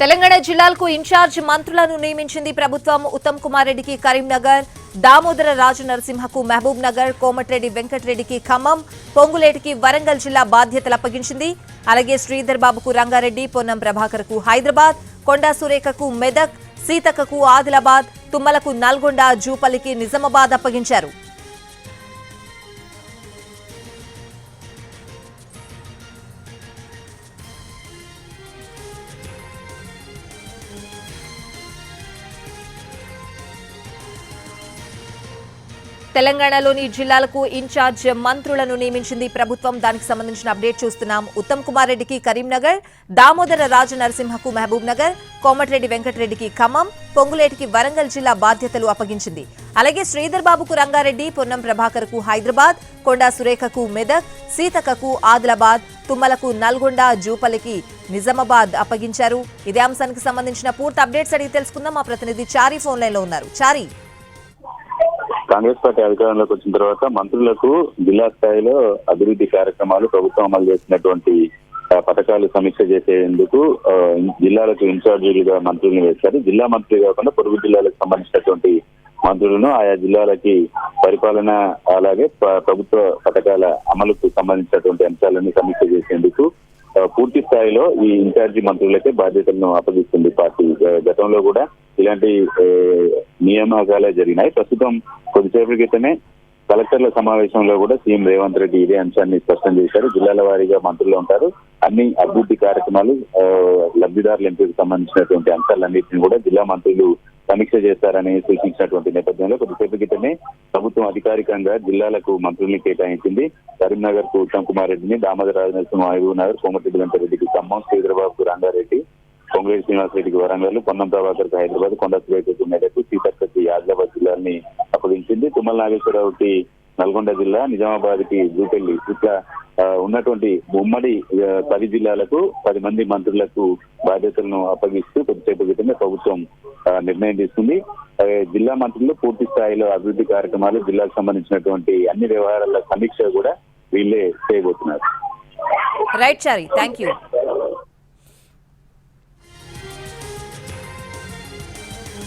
తెలంగాణ జిల్లాలకు ఇన్ఛార్జ్ మంత్రులను నియమించింది ప్రభుత్వం ఉత్తమ్ కుమార్ రెడ్డికి కరీంనగర్ దామోదర రాజు నరసింహకు మహబూబ్ నగర్ కోమటిరెడ్డి వెంకటరెడ్డికి ఖమ్మం పొంగులేటికి వరంగల్ జిల్లా బాధ్యతలు అప్పగించింది. అలాగే శ్రీధర్ బాబుకు రంగారెడ్డి పొన్నం ప్రభాకర్కు హైదరాబాద్ కొండా సురేఖకు మెదక్ సీతక్కకు ఆదిలాబాద్ తుమ్మలకు నల్గొండ జూపల్లికి నిజామాబాద్ అప్పగించారు. తెలంగాణలోని జిల్లాలకు ఇన్ఛార్జ్ మంత్రులను నియమించింది ప్రభుత్వం. దానికి సంబంధించిన అప్డేట్ చూస్తున్నాం. ఉత్తమ్ కుమార్ రెడ్డికి కరీంనగర్ దామోదర రాజు నరసింహకు మహబూబ్ నగర్ కోమటిరెడ్డి వెంకటరెడ్డికి ఖమ్మం పొంగులేటికి వరంగల్ జిల్లా బాధ్యతలు అప్పగించింది. అలాగే శ్రీధర్ బాబుకు రంగారెడ్డి పొన్నం ప్రభాకర్కు హైదరాబాద్ కొండా సురేఖకు మెదక్ సీతక్కకు ఆదిలాబాద్ తుమ్మలకు నల్గొండ జూపలికి నిజామాబాద్ అప్పగించారు. ఇదే అంశానికి సంబంధించిన పూర్తి అప్డేట్స్ అడిగి తెలుసుకుందాం. మా ప్రతినిధి చారీ ఫోన్ లైన్లో ఉన్నారు. చారీ. కాంగ్రెస్ పార్టీ అధికారంలోకి వచ్చిన తర్వాత మంత్రులకు జిల్లా స్థాయిలో అభివృద్ధి కార్యక్రమాలు ప్రభుత్వం అమలు చేసినటువంటి పథకాలు సమీక్ష చేసేందుకు జిల్లాలకు ఇన్ఛార్జీలుగా మంత్రులను వేశారు. జిల్లా మంత్రులు కాకుండా పొరుగు జిల్లాలకు సంబంధించినటువంటి మంత్రులను ఆయా జిల్లాలకి పరిపాలన అలాగే ప్రభుత్వ పథకాల అమలుకు సంబంధించినటువంటి అంశాలను సమీక్ష చేసేందుకు పూర్తి స్థాయిలో ఈ ఇన్ఛార్జి మంత్రులకే బాధ్యతలను అప్పగిస్తుంది పార్టీ. గతంలో కూడా ఇలాంటి నియామకాలే జరిగినాయి. ప్రస్తుతం కొద్దిసేపటి క్రితమే కలెక్టర్ల సమావేశంలో కూడా సీఎం రేవంత్ రెడ్డి ఇదే అంశాన్ని స్పష్టం చేశారు. జిల్లాల వారీగా మంత్రులు ఉంటారు. అన్ని అభివృద్ధి కార్యక్రమాలు లబ్ధిదారుల ఎంపీకి సంబంధించినటువంటి అంశాలన్నింటినీ కూడా జిల్లా మంత్రులు సమీక్ష చేస్తారని సూచించినటువంటి నేపథ్యంలో కొద్దిసేపు క్రితమే ప్రభుత్వం అధికారికంగా జిల్లాలకు మంత్రుల్ని కేటాయించింది. కరీంనగర్కు ఉత్తమ్ కుమార్ రెడ్డిని దామోదర రాజనరసింహ మహబూబ్ నగర్ కోమటిరెడ్డి వెంకటరెడ్డికి ఖమ్మం శ్రీధరబాబుకు రంగారెడ్డి పొంగులేటి శ్రీనివాసరెడ్డికి వరంగల్ పొన్నం ప్రభాకర్ హైదరాబాద్ కొండ సురేఖకు మేరకు సీతక్కకి ఆదిలాబాద్ జిల్లాని అప్పగించింది. తుమ్మల నాగేశ్వరరావుకి నల్గొండ జిల్లా నిజామాబాద్కి జూపల్లి. ఇట్లా ఉన్నటువంటి ఉమ్మడి పది జిల్లాలకు పది మంది మంత్రులకు బాధ్యతలను అప్పగిస్తూ కొద్దిసేపు క్రితమే ప్రభుత్వం నిర్ణయం తీసుకుంది. జిల్లా మంత్రులు పూర్తి స్థాయిలో అభివృద్ధి కార్యక్రమాలు జిల్లాకు సంబంధించినటువంటి అన్ని వ్యవహారాల సమీక్ష కూడా వీళ్ళే చేయబోతున్నారు. Right sorry. Thank you